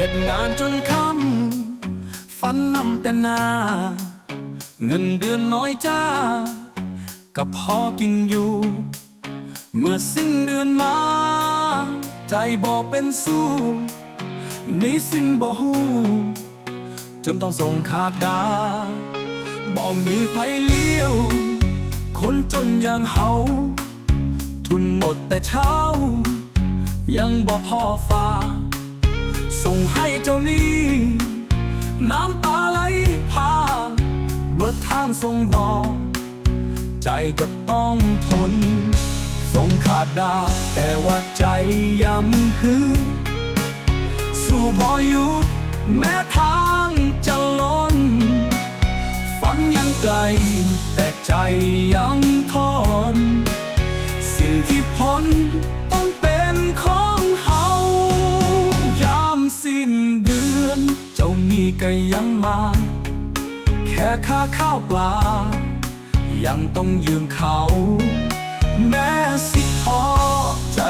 เหตุงานจนค่ำฝันนำแต่หนา เงินเดือนน้อยจ้ากับพอกินอยู่ เมื่อสิ้นเดือนมา ใจบอกเป็นสู้นี่สิ้นบ่หูจนต้องส่งขาดดาบอกมีไผเลี้ยว คนจนอย่างเฮาทุนหมดแต่เช้า ยังบ่พอฟ้า จ้านี้น้ำตาไหลพาเบิดทางส่งดอก ใจก็ต้องทนส่งขาดดา แต่ว่าใจย้ำฮึดสู้บ่หยุดแม้ทางจะล้นฝันยังไกลแต่ใจยังทนสิ่งที่พ้น ก็ยังมา แค่ค่าข้าวปลา ยังต้องยืมเขา แม้สิท้อใจ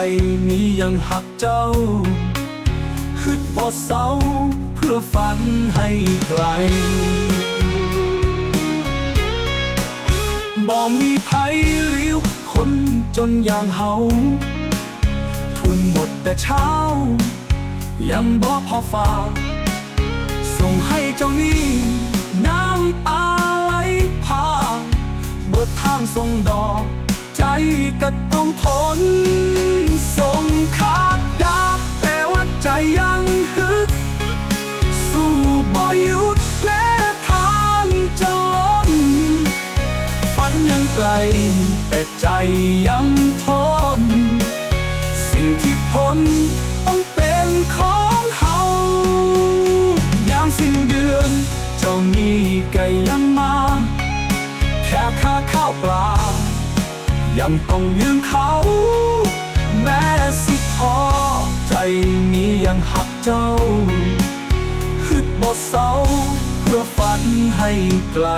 นี้ยังหักเจ้าฮึดบ่เศร้าเพื่อฝันให้ไกลบ่มีไผเลี้ยวคนจนอย่างเฮาทุนหมดแต่เช้า ยังบ่พอฝาก ให้เจ้าหนี้น้ำตาไหลพาเบิดทางส่งดอก ใจก็ต้องทนส่งขาดดาบแต่ว่าใจยังฮึดสู้บ่หยุดแม้ทางจะล้นฝันยังไกลแต่ใจ ยังต้องยืมเขา แม้สิท้อใจนี้ยังหักเจ้าฮึดบ่เศร้าเพื่อฝันให้ไกล